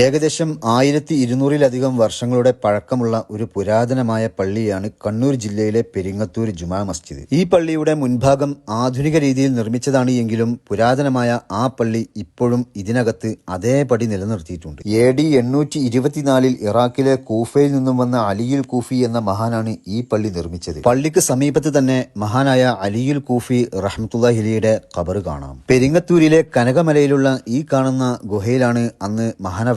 ഏകദേശം ആയിരത്തി ഇരുന്നൂറിലധികം വർഷങ്ങളുടെ പഴക്കമുള്ള ഒരു പുരാതനമായ പള്ളിയാണ് കണ്ണൂർ ജില്ലയിലെ പെരിങ്ങത്തൂർ ജുമാ മസ്ജിദ്. ഈ പള്ളിയുടെ മുൻഭാഗം ആധുനിക രീതിയിൽ നിർമ്മിച്ചതാണ് എങ്കിലും പുരാതനമായ ആ പള്ളി ഇപ്പോഴും ഇതിനകത്ത് അതേപടി നിലനിർത്തിയിട്ടുണ്ട്. എ ഡി എണ്ണൂറ്റി ഇരുപത്തിനാലിൽ ഇറാഖിലെ കൂഫയിൽ നിന്നും വന്ന അലിയുൽ കൂഫി എന്ന മഹാനാണ് ഈ പള്ളി നിർമ്മിച്ചത്. പള്ളിക്ക് സമീപത്ത് തന്നെ മഹാനായ അലിയുൽ കൂഫി റഹ്മത്തുല്ലാഹിലിയുടെ കബറ് കാണാം. പെരിങ്ങത്തൂരിലെ കനകമലയിലുള്ള ഈ കാണുന്ന ഗുഹയിലാണ് അന്ന്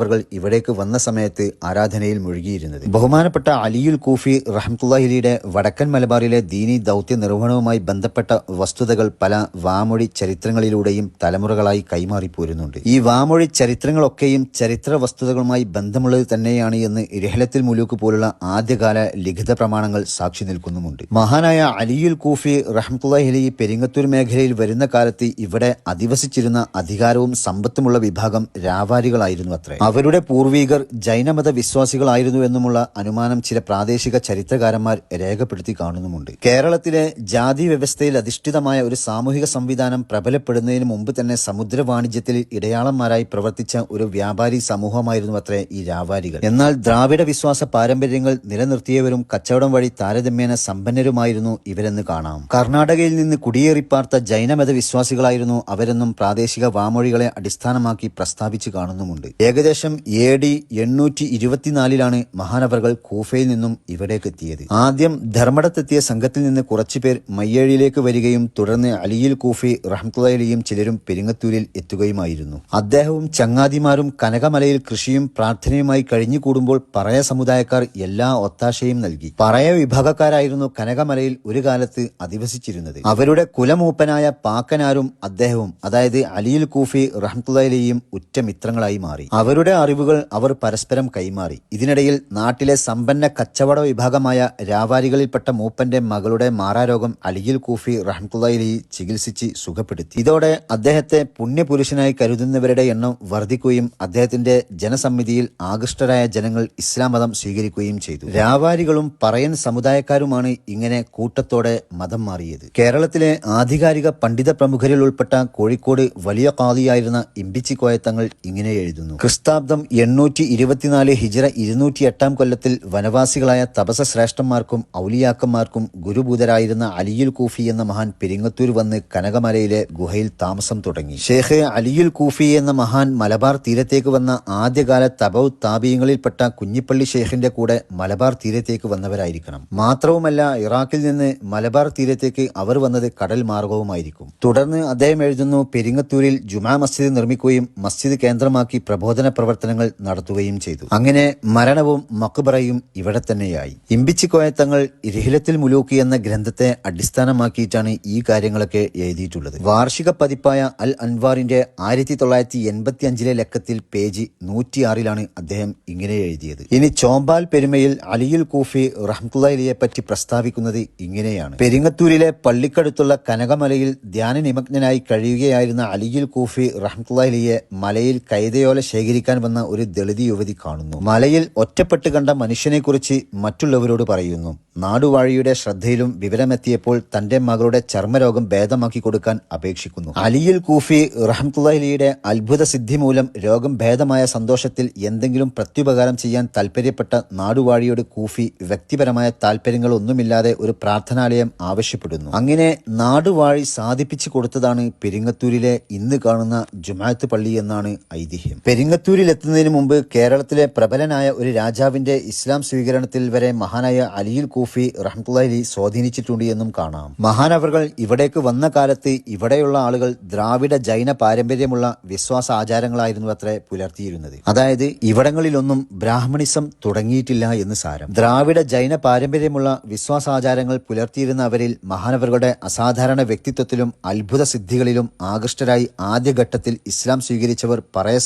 മഹാനവർകൾ ഇവിടേക്ക് വന്ന സമയത്ത് ആരാധനയിൽ മുഴുകിയിരുന്നത്. ബഹുമാനപ്പെട്ട അലിയുൽ കൂഫി റഹ്മത്തുല്ലാഹിലിയുടെ വടക്കൻ മലബാറിലെ ദീനി ദൗത്യ നിർവഹണവുമായി ബന്ധപ്പെട്ട വസ്തുതകൾ പല വാമൊഴി ചരിത്രങ്ങളിലൂടെയും തലമുറകളായി കൈമാറി കൈമാറിപ്പോരുന്നുണ്ട് ഈ വാമൊഴി ചരിത്രങ്ങളൊക്കെയും ചരിത്ര വസ്തുതകളുമായി ബന്ധമുള്ളത് തന്നെയാണ് എന്ന് ഇരഹലത്തിൽ മുലൂക്ക് പോലുള്ള ആദ്യകാല ലിഖിത പ്രമാണങ്ങൾ സാക്ഷി നിൽക്കുന്നുമുണ്ട്. മഹാനായ അലിയുൽ കൂഫി റഹ്മത്തുല്ലാഹിലി പെരിങ്ങത്തൂർ മേഖലയിൽ വരുന്ന കാലത്ത് ഇവിടെ അധിവസിച്ചിരുന്ന അധികാരവും സമ്പത്തുമുള്ള വിഭാഗം രാവാരികളായിരുന്നു അത്രേ. അവരുടെ പൂർവീകർ ജൈനമത വിശ്വാസികളായിരുന്നു എന്നുമുള്ള അനുമാനം ചില പ്രാദേശിക ചരിത്രകാരന്മാർ രേഖപ്പെടുത്തി കാണുന്നുമുണ്ട്. കേരളത്തിലെ ജാതി വ്യവസ്ഥയിൽ അധിഷ്ഠിതമായ ഒരു സാമൂഹിക സംവിധാനം പ്രബലപ്പെടുന്നതിന് മുമ്പ് തന്നെ സമുദ്ര വാണിജ്യത്തിൽ ഇടയാളന്മാരായി പ്രവർത്തിച്ച ഒരു വ്യാപാരി സമൂഹമായിരുന്നു അത്രേ ഈ വ്യാപാരികൾ എന്നാൽ ദ്രാവിഡ വിശ്വാസ പാരമ്പര്യങ്ങൾ നിലനിർത്തിയവരും കച്ചവടം വഴി താരതമ്യേന സമ്പന്നരുമായിരുന്നു ഇവരെന്ന് കാണാം. കർണാടകയിൽ നിന്ന് കുടിയേറിപ്പാർത്ത ജൈനമത വിശ്വാസികളായിരുന്നു അവരെന്നും പ്രാദേശിക വാമൊഴികളെ അടിസ്ഥാനമാക്കി പ്രസ്താവിച്ചു കാണുന്നുമുണ്ട്. ഏകദേശം എ ഡി എണ്ണൂറ്റി ഇരുപത്തിനാലിലാണ് മഹാനവറുകൾ കൂഫയിൽ നിന്നും ഇവിടേക്ക് എത്തിയത്. ആദ്യം ധർമ്മടത്തെത്തിയ സംഘത്തിൽ നിന്ന് കുറച്ചുപേർ മയ്യഴിയിലേക്ക് വരികയും തുടർന്ന് അലിയിൽ കൂഫി റഹ്മത്തുലയും ചിലരും പെരിങ്ങത്തൂരിൽ എത്തുകയുമായിരുന്നു. അദ്ദേഹവും ചങ്ങാതിമാരും കനകമലയിൽ കൃഷിയും പ്രാർത്ഥനയുമായി കഴിഞ്ഞുകൂടുമ്പോൾ പറയ സമുദായക്കാർ എല്ലാ ഒത്താശയും നൽകി. പറയ വിഭാഗക്കാരായിരുന്നു കനകമലയിൽ ഒരു കാലത്ത് അധിവസിച്ചിരുന്നത്. അവരുടെ കുലമൂപ്പനായ പാക്കനാരും അദ്ദേഹവും അതായത് അലിയിൽ കൂഫി റഹ്മത്തുലയും ഉറ്റ മിത്രങ്ങളായി മാറി. അവരുടെ അറിവുകൾ അവർ പരസ്പരം കൈമാറി. ഇതിനിടയിൽ നാട്ടിലെ സമ്പന്ന കച്ചവട വിഭാഗമായ രാവാരികളിൽപ്പെട്ട മൂപ്പന്റെ മകളുടെ മാറാരോഗം അലിയിൽ കൂഫി റഹ്മുല്ലി ചികിത്സിച്ച് സുഖപ്പെടുത്തി. ഇതോടെ അദ്ദേഹത്തെ പുണ്യപുരുഷനായി കരുതുന്നവരുടെ എണ്ണം വർദ്ധിക്കുകയും അദ്ദേഹത്തിന്റെ ജനസമ്മിതിയിൽ ആകൃഷ്ടരായ ജനങ്ങൾ ഇസ്ലാം മതം സ്വീകരിക്കുകയും ചെയ്തു. രാവാരികളും പറയൻ സമുദായക്കാരുമാണ് ഇങ്ങനെ കൂട്ടത്തോടെ മതം മാറിയത്. കേരളത്തിലെ ആധികാരിക പണ്ഡിത പ്രമുഖരിൽ ഉൾപ്പെട്ട കോഴിക്കോട് വലിയ കാതിയായിരുന്ന ഇമ്പിച്ചി തങ്ങൾ ഇങ്ങനെ എഴുതുന്നു. ക്രിസ്താബ്ദം എണ്ണൂറ്റി ഇരുപത്തിനാല് ഹിജറ ഇരുന്നൂറ്റി എട്ടാം കൊല്ലത്തിൽ വനവാസികളായ തപസ ശ്രേഷ്ഠന്മാർക്കും ഔലിയാക്കന്മാർക്കും ഗുരുഭൂതരായിരുന്ന അലിയുൽ കൂഫി എന്ന മഹാൻ പെരിങ്ങത്തൂർ വന്ന് കനകമലയിലെ ഗുഹയിൽ താമസം തുടങ്ങി. ഷേഖ് അലിയുൽ കൂഫി എന്ന മഹാൻ മലബാർ തീരത്തേക്ക് വന്ന ആദ്യകാല തപൗ താപീയങ്ങളിൽപ്പെട്ട കുഞ്ഞിപ്പള്ളി ഷേഖിന്റെ കൂടെ മലബാർ തീരത്തേക്ക് വന്നവരായിരിക്കണം. മാത്രവുമല്ല ഇറാഖിൽ നിന്ന് മലബാർ തീരത്തേക്ക് അവർ വന്നത് കടൽ മാർഗവുമായിരിക്കും. തുടർന്ന് അദ്ദേഹം എഴുതുന്നു പെരിങ്ങത്തൂരിൽ ജുമാ മസ്ജിദ് നിർമ്മിക്കുകയും മസ്ജിദ് കേന്ദ്രമാക്കി പ്രബോധന പ്രവർത്തനങ്ങൾ നടത്തുകയും ചെയ്തു. അങ്ങനെ മരണവും മക്കുബറയും ഇവിടെ തന്നെയായി. ഇമ്പിച്ചിക്കോയ തങ്ങൾ ഇരഹിലത്തിൽ മുലൂക്കി എന്ന ഗ്രന്ഥത്തെ അടിസ്ഥാനമാക്കിയിട്ടാണ് ഈ കാര്യങ്ങളൊക്കെ എഴുതിയിട്ടുള്ളത്. വാർഷിക പതിപ്പായ അൽ അൻവാറിന്റെ ആയിരത്തി തൊള്ളായിരത്തി എൺപത്തി അഞ്ചിലെ ലക്കത്തിൽ പേജ് നൂറ്റിയാറിലാണ് അദ്ദേഹം ഇങ്ങനെ എഴുതിയത്. ഇനി ചോമ്പാൽ പെരുമയിൽ അലിയുൽ കൂഫി റഹ്മുല്ലയെ പറ്റി പ്രസ്താവിക്കുന്നത് ഇങ്ങനെയാണ്. പെരിങ്ങത്തൂരിലെ പള്ളിക്കടുത്തുള്ള കനകമലയിൽ ധ്യാന നിമഗ്നനായി കഴിയുകയായിരുന്ന അലിയുൽ കൂഫി റഹ്മുല്ലയെ മലയിൽ കൈതയോല ശേഖരിക്കാൻ വന്ന ഒരു ദളിത് യുവതി കാണുന്നു. മലയിൽ ഒറ്റപ്പെട്ട് കണ്ട മനുഷ്യനെക്കുറിച്ച് മറ്റുള്ളവരോട് പറയുന്നു. നാടുവാഴിയുടെ ശ്രദ്ധയിലും വിവരമെത്തിയപ്പോൾ തന്റെ മകളുടെ ചർമ്മരോഗം ഭേദമാക്കി കൊടുക്കാൻ അപേക്ഷിക്കുന്നു. അലിയുൽ കൂഫി റഹ്മത്തുള്ളലിയുടെ അത്ഭുത സിദ്ധി മൂലം രോഗം ഭേദമായ സന്തോഷത്തിൽ എന്തെങ്കിലും പ്രത്യുപകാരം ചെയ്യാൻ താൽപ്പര്യപ്പെട്ട നാടുവാഴിയോട് കൂഫി വ്യക്തിപരമായ താല്പര്യങ്ങളൊന്നുമില്ലാതെ ഒരു പ്രാർത്ഥനാലയം ആവശ്യപ്പെടുന്നു. അങ്ങനെ നാടുവാഴി സാധിപ്പിച്ചു കൊടുത്തതാണ് പെരിങ്ങത്തൂരിലെ ഇന്ന് കാണുന്ന ജുമാത്ത് പള്ളി എന്നാണ് ഐതിഹ്യം. പെരിങ്ങത്തൂരിൽ എത്തുന്നതിന് മുമ്പ് കേരളത്തിലെ പ്രബലനായ ഒരു രാജാവിന്റെ ഇസ്ലാം സ്വീകരണത്തിൽ വരെ മഹാനായ അലിയുൽ കൂഫി റഹ്മത്തുള്ളി സ്വാധീനിച്ചിട്ടുണ്ട് എന്നും കാണാം. മഹാനവറുകൾ ഇവിടേക്ക് വന്ന കാലത്ത് ഇവിടെയുള്ള ആളുകൾ ദ്രാവിഡ ജൈന പാരമ്പര്യമുള്ള വിശ്വാസ ആചാരങ്ങളായിരുന്നു അത്രേ പുലർത്തിയിരുന്നത്. അതായത് ഇവിടങ്ങളിലൊന്നും ബ്രാഹ്മണിസം തുടങ്ങിയിട്ടില്ല എന്ന് സാരം. ദ്രാവിഡ ജൈന പാരമ്പര്യമുള്ള വിശ്വാസാചാരങ്ങൾ പുലർത്തിയിരുന്ന അവരിൽ മഹാനവറുകളുടെ അസാധാരണ വ്യക്തിത്വത്തിലും അത്ഭുത സിദ്ധികളിലും ആകൃഷ്ടരായി ആദ്യഘട്ടത്തിൽ ഇസ്ലാം സ്വീകരിച്ചവർ പറയ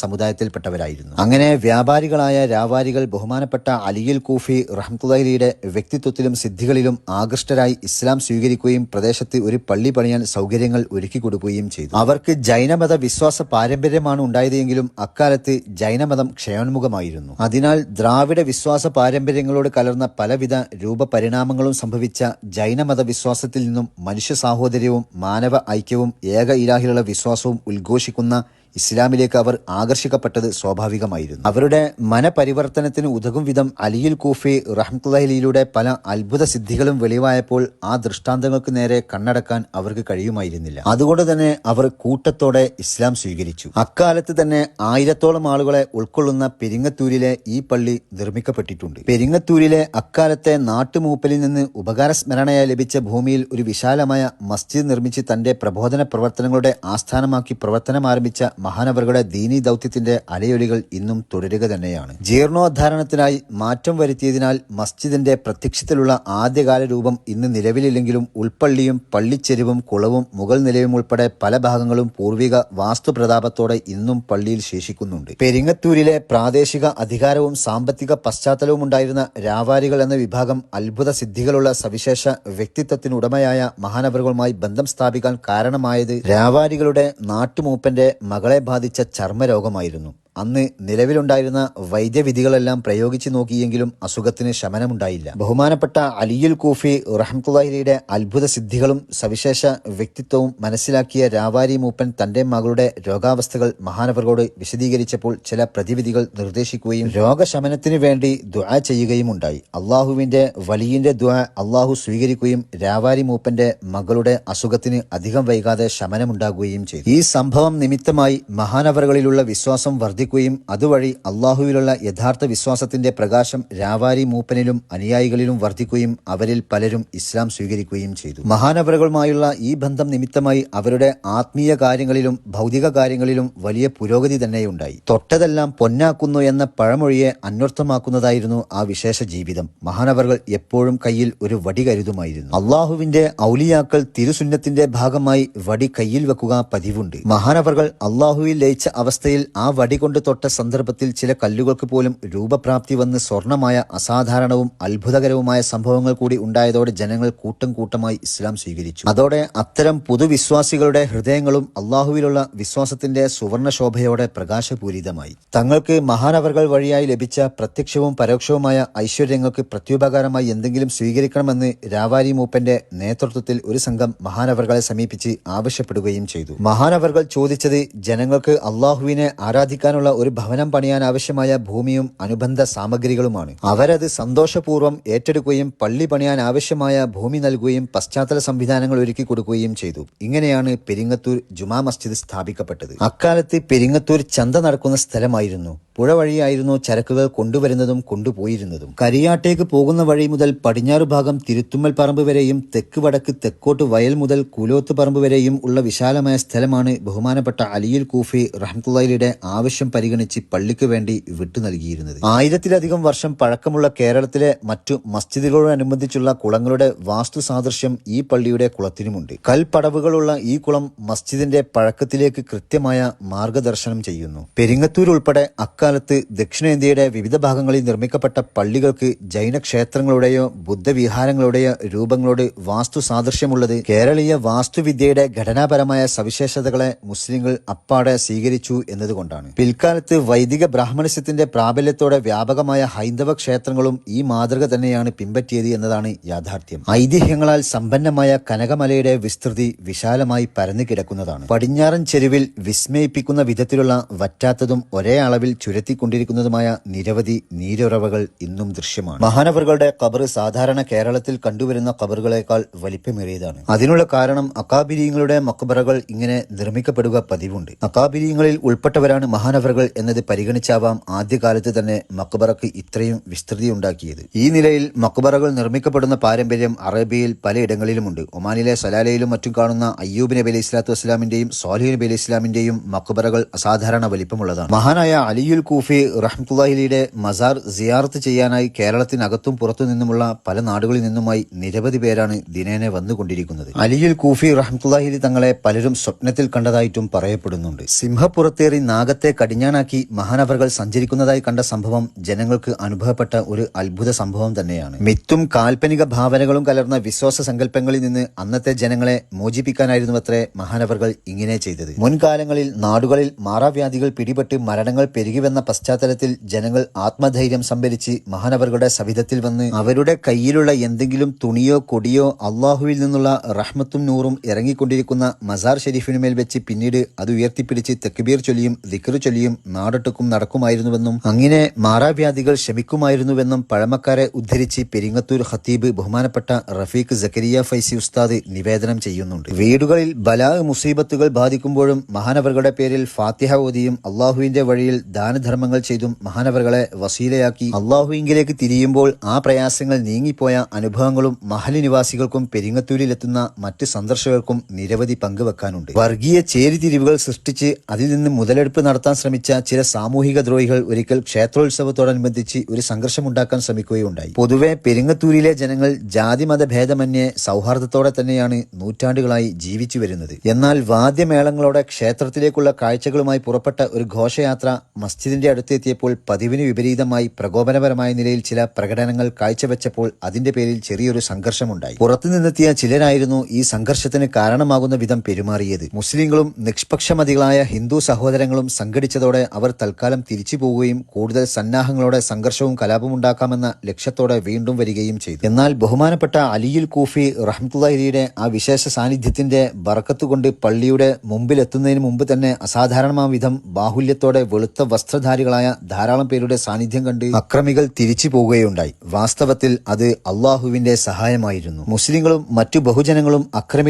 സമുദായത്തിൽപ്പെട്ടവരായിരുന്നു അങ്ങനെ വ്യാപാരികളായ രാവാരികൾ ബഹുമാനപ്പെട്ട അലിയുൽ കൂഫി റഹ്മത്തുള്ളയുടെ വ്യക്തിത്വത്തിലും സിദ്ധികളിലും ആകൃഷ്ടരായി ഇസ്ലാം സ്വീകരിക്കുകയും പ്രദേശത്ത് ഒരു പള്ളി പണിയാൻ സൗകര്യങ്ങൾ ഒരുക്കി കൊടുക്കുകയും ചെയ്തു. അവർക്ക് ജൈനമത വിശ്വാസ പാരമ്പര്യമാണ് ഉണ്ടായതെങ്കിലും അക്കാലത്ത് ജൈനമതം ക്ഷയോന്മുഖമായിരുന്നു. അതിനാൽ ദ്രാവിഡ വിശ്വാസ പാരമ്പര്യങ്ങളോട് കലർന്ന പലവിധ രൂപപരിണാമങ്ങളും സംഭവിച്ച ജൈനമത വിശ്വാസത്തിൽ നിന്നും മനുഷ്യ സാഹോദര്യവും മാനവ ഐക്യവും ഏക ഇലാഹിലുള്ള വിശ്വാസവും ഉദ്ഘോഷിക്കുന്ന ഇസ്ലാമിലേക്ക് അവർ ആകർഷിക്കപ്പെട്ടത് സ്വാഭാവികമായിരുന്നു. അവരുടെ മനപരിവർത്തനത്തിന് ഉതകും വിധം അലിയുൽ കൂഫി റഹ്മത്തുള്ളഹിലൂടെ പല അത്ഭുത സിദ്ധികളും വെളിവായപ്പോൾ ആ ദൃഷ്ടാന്തങ്ങൾക്ക് നേരെ കണ്ണടക്കാൻ അവർക്ക് കഴിയുമായിരുന്നില്ല. അതുകൊണ്ട് തന്നെ അവർ കൂട്ടത്തോടെ ഇസ്ലാം സ്വീകരിച്ചു. അക്കാലത്ത് തന്നെ ആയിരത്തോളം ആളുകളെ ഉൾക്കൊള്ളുന്ന പെരിങ്ങത്തൂരിലെ ഈ പള്ളി നിർമ്മിക്കപ്പെട്ടിട്ടുണ്ട്. പെരിങ്ങത്തൂരിലെ അക്കാലത്തെ നാട്ടുമൂപ്പലിൽ നിന്ന് ഉപകാര സ്മരണയായി ലഭിച്ച ഭൂമിയിൽ ഒരു വിശാലമായ മസ്ജിദ് നിർമ്മിച്ച് തന്റെ പ്രബോധന പ്രവർത്തനങ്ങളുടെ ആസ്ഥാനമാക്കി പ്രവർത്തനം ആരംഭിച്ച മഹാനവറുകളുടെ ദീനി ദൗത്യത്തിന്റെ അലയൊലികൾ ഇന്നും തുടരുക തന്നെയാണ്. ജീർണോദ്ധാരണത്തിനായി മാറ്റം വരുത്തിയതിനാൽ മസ്ജിദിന്റെ പ്രത്യക്ഷത്തിലുള്ള ആദ്യകാല രൂപം ഇന്ന് നിലവിലില്ലെങ്കിലും ഉൾപ്പള്ളിയും പള്ളിച്ചെരുവും കുളവും മുകൾ നിലയും ഉൾപ്പെടെ പല ഭാഗങ്ങളും പൂർവിക വാസ്തുപ്രതാപത്തോടെ ഇന്നും പള്ളിയിൽ ശേഷിക്കുന്നുണ്ട്. പെരിങ്ങത്തൂരിലെ പ്രാദേശിക അധികാരവും സാമ്പത്തിക പശ്ചാത്തലവും ഉണ്ടായിരുന്ന രാവാരികൾ എന്ന വിഭാഗം അത്ഭുത സിദ്ധികളുള്ള സവിശേഷ വ്യക്തിത്വത്തിനുടമയായ മഹാനവറുകളുമായി ബന്ധം സ്ഥാപിക്കാൻ കാരണമായത് രാവാരികളുടെ നാട്ടുമൂപ്പന്റെ മകളെ ബാധിച്ച ചർമ്മരോഗമായിരുന്നു. അന്ന് നിലവിലുണ്ടായിരുന്ന വൈദ്യവിധികളെല്ലാം പ്രയോഗിച്ചു നോക്കിയെങ്കിലും അസുഖത്തിന് ശമനമുണ്ടായില്ല. ബഹുമാനപ്പെട്ട അലിയുൽ കൂഫി റഹ്മത്തുള്ളഹിയുടെ അത്ഭുത സിദ്ധികളും സവിശേഷ വ്യക്തിത്വവും മനസ്സിലാക്കിയ രാവാരി മൂപ്പൻ തന്റെ മകളുടെ രോഗാവസ്ഥകൾ മഹാനവരോട് വിശദീകരിച്ചപ്പോൾ ചില പ്രതിവിധികൾ നിർദ്ദേശിക്കുകയും രോഗശമനത്തിനു വേണ്ടി ദുആ ചെയ്യുകയും ഉണ്ടായി അള്ളാഹുവിന്റെ വലിയന്റെ ദുആ അള്ളാഹു സ്വീകരിക്കുകയും രാവാരി മൂപ്പന്റെ മകളുടെ അസുഖത്തിന് അധികം വൈകാതെ ശമനമുണ്ടാകുകയും ചെയ്തു. ഈ സംഭവം നിമിത്തമായി മഹാനവറുകളിലുള്ള വിശ്വാസം വർദ്ധിക്കുകയും അതുവഴി അള്ളാഹുവിലുള്ള യഥാർത്ഥ വിശ്വാസത്തിന്റെ പ്രകാശം രാവാരി മൂപ്പനിലും അനുയായികളിലും വർദ്ധിക്കുകയും അവരിൽ പലരും ഇസ്ലാം സ്വീകരിക്കുകയും ചെയ്തു. മഹാനവറുകളുമായുള്ള ഈ ബന്ധം നിമിത്തമായി അവരുടെ ആത്മീയ കാര്യങ്ങളിലും ഭൗതിക കാര്യങ്ങളിലും വലിയ പുരോഗതി തന്നെയുണ്ടായി. തൊട്ടതെല്ലാം പൊന്നാക്കുന്നു എന്ന പഴമൊഴിയെ അന്വർത്ഥമാക്കുന്നതായിരുന്നു ആ വിശേഷ ജീവിതം. മഹാനവറുകൾ എപ്പോഴും കയ്യിൽ ഒരു വടി കരുതുമായിരുന്നു. അള്ളാഹുവിന്റെ ഔലിയാക്കൾ തിരുസുന്നത്തിന്റെ ഭാഗമായി വടി കയ്യിൽ വെക്കുക പതിവുണ്ട്. മഹാനവറുകൾ അള്ളാഹുവിൽ ലയിച്ച അവസ്ഥയിൽ ആ വടി കൊണ്ട് തൊട്ട സന്ദർഭത്തിൽ ചില കല്ലുകൾക്ക് പോലും രൂപപ്രാപ്തി വന്ന് സ്വർണമായ അസാധാരണവും അത്ഭുതകരവുമായ സംഭവങ്ങൾ കൂടി ഉണ്ടായതോടെ ജനങ്ങൾ കൂട്ടം കൂട്ടമായി ഇസ്ലാം സ്വീകരിച്ചു. അതോടെ അത്തരം പുതുവിശ്വാസികളുടെ ഹൃദയങ്ങളും അള്ളാഹുവിലുള്ള വിശ്വാസത്തിന്റെ സുവർണ ശോഭയോടെ പ്രകാശപൂരിതമായി. തങ്ങൾക്ക് മഹാനവറുകൾ വഴിയായി ലഭിച്ച പ്രത്യക്ഷവും പരോക്ഷവുമായ ഐശ്വര്യങ്ങൾക്ക് പ്രത്യുപകാരമായി എന്തെങ്കിലും സ്വീകരിക്കണമെന്ന് രാവാരി മൂപ്പന്റെ നേതൃത്വത്തിൽ ഒരു സംഘം മഹാനവറുകളെ സമീപിച്ച് ആവശ്യപ്പെടുകയും ചെയ്തു. മഹാനവറുകൾ ചോദിച്ചത് ജനങ്ങൾക്ക് അള്ളാഹുവിനെ ആരാധിക്കാനുള്ള ഒരു ഭവനം പണിയാൻ ആവശ്യമായ ഭൂമിയും അനുബന്ധ സാമഗ്രികളുമാണ്. അവരത് സന്തോഷപൂർവം ഏറ്റെടുക്കുകയും പള്ളി പണിയാൻ ആവശ്യമായ ഭൂമി നൽകുകയും പശ്ചാത്തല സംവിധാനങ്ങൾ ഒരുക്കി കൊടുക്കുകയും ചെയ്തു. ഇങ്ങനെയാണ് പെരിങ്ങത്തൂർ ജുമാ മസ്ജിദ് സ്ഥാപിക്കപ്പെട്ടത്. അക്കാലത്ത് പെരിങ്ങത്തൂർ ചന്ത നടക്കുന്ന സ്ഥലമായിരുന്നു. പുഴ വഴിയായിരുന്നു ചരക്കുകൾ കൊണ്ടുവരുന്നതും കൊണ്ടുപോയിരുന്നതും. കരിയാട്ടേക്ക് പോകുന്ന വഴി മുതൽ പടിഞ്ഞാറ് ഭാഗം തിരുത്തുമ്മൽ പറമ്പ് വരെയും തെക്ക് വടക്ക് തെക്കോട്ട് വയൽ മുതൽ കൂലോത്ത് പറമ്പ് വരെയും ഉള്ള വിശാലമായ സ്ഥലമാണ് ബഹുമാനപ്പെട്ട അലിയുൽ കൂഫി റഹ്മത്തുള്ളയുടെ ആവശ്യം പരിഗണിച്ച് പള്ളിക്ക് വേണ്ടി വിട്ടു നൽകിയിരുന്നത്. ആയിരത്തിലധികം വർഷം പഴക്കമുള്ള കേരളത്തിലെ മറ്റു മസ്ജിദുകളോടനുബന്ധിച്ചുള്ള കുളങ്ങളുടെ വാസ്തു സാദൃശ്യം ഈ പള്ളിയുടെ കുളത്തിനുമുണ്ട്. കൽപ്പടവുകളുള്ള ഈ കുളം മസ്ജിദിന്റെ പഴക്കത്തിലേക്ക് കൃത്യമായ മാർഗദർശനം ചെയ്യുന്നു. പെരിങ്ങത്തൂർ ഉൾപ്പെടെ അക്കാലത്ത് ദക്ഷിണേന്ത്യയുടെ വിവിധ ഭാഗങ്ങളിൽ നിർമ്മിക്കപ്പെട്ട പള്ളികൾക്ക് ജൈന ക്ഷേത്രങ്ങളുടെയോ ബുദ്ധവിഹാരങ്ങളുടെയോ രൂപങ്ങളോട് വാസ്തു സാദൃശ്യമുള്ളത് കേരളീയ വാസ്തുവിദ്യയുടെ ഘടനാപരമായ സവിശേഷതകളെ മുസ്ലിങ്ങൾ അപ്പാടെ സ്വീകരിച്ചു എന്നതുകൊണ്ടാണ്. പിൽക്കാലത്ത് വൈദിക ബ്രാഹ്മണസ്യത്തിന്റെ പ്രാബല്യത്തോടെ വ്യാപകമായ ഹൈന്ദവ ക്ഷേത്രങ്ങളും ഈ മാതൃക തന്നെയാണ് പിൻപറ്റിയത് എന്നതാണ് യാഥാർത്ഥ്യം. ഐതിഹ്യങ്ങളാൽ സമ്പന്നമായ കനകമലയുടെ വിസ്തൃതി വിശാലമായി പരന്നു കിടക്കുന്നതാണ്. പടിഞ്ഞാറൻ ചെരുവിൽ വിസ്മയിപ്പിക്കുന്ന വിധത്തിലുള്ള വറ്റാത്തതും ഒരേ അളവിൽ ചുരത്തിക്കൊണ്ടിരിക്കുന്നതുമായ നിരവധി നീരുറവകൾ ഇന്നും ദൃശ്യമാണ്. മഹാനവറുകളുടെ കബർ സാധാരണ കേരളത്തിൽ കണ്ടുവരുന്ന കബറുകളെക്കാൾ വലിപ്പമേറിയതാണ്. അതിനുള്ള കാരണം അക്കാബിരിയങ്ങളുടെ മക്ബറകൾ ഇങ്ങനെ നിർമ്മിക്കപ്പെടുക പതിവുണ്ട്. അക്കാബിരിയങ്ങളിൽ ഉൾപ്പെട്ടവരാണ് മഹാനവറുകൾ എന്നത് പരിഗണിച്ചാവാം ആദ്യകാലത്ത് തന്നെ മക്ബറക്ക് ഇത്രയും വിസ്തൃതി ഉണ്ടാക്കിയത് ഈ നിലയിൽ മക്ബറകൾ നിർമ്മിക്കപ്പെടുന്ന പാരമ്പര്യം അറേബ്യയിൽ പലയിടങ്ങളിലുമുണ്ട്. ഒമാനിലെ സലാലയിലും മറ്റും കാണുന്ന അയ്യൂബ് നബി അലൈഹി സ്വലാത്തു വസ്സലാമിന്റെയും സോലിഹ് നബി അലൈഹി സ്വലാമിന്റെയും മക്ബറകൾ അസാധാരണ വലിപ്പമുള്ളതാണ്. മഹാനായ അലിയുൽ കൂഫി റഹ്മുല്ലാഹിലിയുടെ മസാർ സിയാർത്ത് ചെയ്യാനായി കേരളത്തിനകത്തും പുറത്തു നിന്നുമുള്ള പല നാടുകളിൽ നിന്നുമായി നിരവധി പേരാണ് ദിനേനെ വന്നുകൊണ്ടിരിക്കുന്നത്. അലിയുൽ കൂഫി റഹ്മുല്ലാഹിലി തങ്ങളെ പലരും സ്വപ്നത്തിൽ കണ്ടതായിട്ടും പറയപ്പെടുന്നുണ്ട്. സിംഹപ്പുറത്തേറി നാഗത്തെ കടിഞ്ഞ കടിഞ്ഞാണാക്കി മഹാനവറുകൾ സഞ്ചരിക്കുന്നതായി കണ്ട സംഭവം ജനങ്ങൾക്ക് അനുഭവപ്പെട്ട ഒരു അത്ഭുത സംഭവം തന്നെയാണ്. മിത്തും കാൽപ്പനിക ഭാവനകളും കലർന്ന വിശ്വാസ സങ്കല്പങ്ങളിൽ നിന്ന് അന്നത്തെ ജനങ്ങളെ മോചിപ്പിക്കാനായിരുന്നു അത്രേ മഹാനവറുകൾ ഇങ്ങനെ ചെയ്തത്. മുൻകാലങ്ങളിൽ നാടുകളിൽ മാറാവ്യാധികൾ പിടിപെട്ട് മരണങ്ങൾ പെരുകിവെന്ന പശ്ചാത്തലത്തിൽ ജനങ്ങൾ ആത്മധൈര്യം സംഭരിച്ച് മഹാനവറുകളുടെ സവിധത്തിൽ വന്ന് അവരുടെ കയ്യിലുള്ള എന്തെങ്കിലും തുണിയോ കൊടിയോ അള്ളാഹുവിൽ നിന്നുള്ള റഹ്മത്തും നൂറും ഇറങ്ങിക്കൊണ്ടിരിക്കുന്ന മസാർ ഷെരീഫിനുമേൽ വെച്ച് പിന്നീട് അത് ഉയർത്തിപ്പിടിച്ച് തെക്കുബീർ ചൊല്ലിയും ദിക്കർ ചൊല്ലിയും നാടൊട്ടുക്കും നടക്കുമായിരുന്നുവെന്നും അങ്ങനെ മാറാവ്യാധികൾ ശമിക്കുമായിരുന്നുവെന്നും പഴമക്കാരെ ഉദ്ധരിച്ച് പെരിങ്ങത്തൂർ ഹത്തീബ് ബഹുമാനപ്പെട്ട റഫീഖ് ജക്കരിയ ഫൈസി ഉസ്താദ് നിവേദനം ചെയ്യുന്നുണ്ട്. വീടുകളിൽ ബലാ മുസീബത്തുകൾ ബാധിക്കുമ്പോഴും മഹാനവറുകളുടെ പേരിൽ ഫാത്തിഹ ഓതിയും അള്ളാഹുവിന്റെ വഴിയിൽ ദാനധർമ്മങ്ങൾ ചെയ്തും മഹാനവറുകളെ വസീലയാക്കി അള്ളാഹുവിങ്കിലേക്ക് തിരിയുമ്പോൾ ആ പ്രയാസങ്ങൾ നീങ്ങിപ്പോയ അനുഭവങ്ങളും മഹലി നിവാസികൾക്കും പെരിങ്ങത്തൂരിലെത്തുന്ന മറ്റ് സന്ദർശകർക്കും നിരവധി പങ്കുവെക്കാനുണ്ട്. വർഗീയ ചേരിതിരിവുകൾ സൃഷ്ടിച്ച് അതിൽ നിന്ന് മുതലെടുപ്പ് നടത്താൻ ശ്രമിച്ച ചില സാമൂഹിക ദ്രോഹികൾ ഒരിക്കൽ ക്ഷേത്രോത്സവത്തോടനുബന്ധിച്ച് ഒരു സംഘർഷമുണ്ടാക്കാൻ ശ്രമിക്കുകയുണ്ടായി. പൊതുവെ പെരിങ്ങത്തൂരിലെ ജനങ്ങൾ ജാതിമത ഭേദമന്യേ സൗഹാർദ്ദത്തോടെ തന്നെയാണ് നൂറ്റാണ്ടുകളായി ജീവിച്ചു വരുന്നത്. എന്നാൽ വാദ്യമേളങ്ങളോടെ ക്ഷേത്രത്തിലേക്കുള്ള കാഴ്ചകളുമായി പുറപ്പെട്ട ഒരു ഘോഷയാത്ര മസ്ജിദിന്റെ അടുത്തെത്തിയപ്പോൾ പതിവിന് വിപരീതമായി പ്രകോപനപരമായ നിലയിൽ ചില പ്രകടനങ്ങൾ കാഴ്ചവെച്ചപ്പോൾ അതിന്റെ പേരിൽ ചെറിയൊരു സംഘർഷമുണ്ടായി. പുറത്തുനിന്നെത്തിയ ചിലരായിരുന്നു ഈ സംഘർഷത്തിന് കാരണമാകുന്ന വിധം പെരുമാറിയത്. മുസ്ലിങ്ങളും നിഷ്പക്ഷമതികളായ ഹിന്ദു സഹോദരങ്ങളും സംഘടിച്ചതോടെ അവർ തൽക്കാലം തിരിച്ചു പോവുകയും കൂടുതൽ സന്നാഹങ്ങളോടെ സംഘർഷവും കലാപവും ഉണ്ടാക്കാമെന്ന ലക്ഷ്യത്തോടെ വീണ്ടും വരികയും ചെയ്തു. എന്നാൽ ബഹുമാനപ്പെട്ട അലിയുൽ കൂഫി റഹ്മത്തുള്ളഹിരിയുടെ ആ വിശേഷ സാന്നിധ്യത്തിന്റെ ബറക്കത്തുകൊണ്ട് പള്ളിയുടെ മുമ്പിലെത്തുന്നതിന് മുമ്പ് തന്നെ അസാധാരണമായ വിധം ബാഹുല്യത്തോടെ വെളുത്ത വസ്ത്രധാരികളായ ധാരാളം പേരുടെ സാന്നിധ്യം കണ്ട് അക്രമികൾ തിരിച്ചു പോവുകയുണ്ടായി. വാസ്തവത്തിൽ അത് അള്ളാഹുവിന്റെ സഹായമായിരുന്നു. മുസ്ലിങ്ങളും മറ്റു ബഹുജനങ്ങളും അക്രമികൾ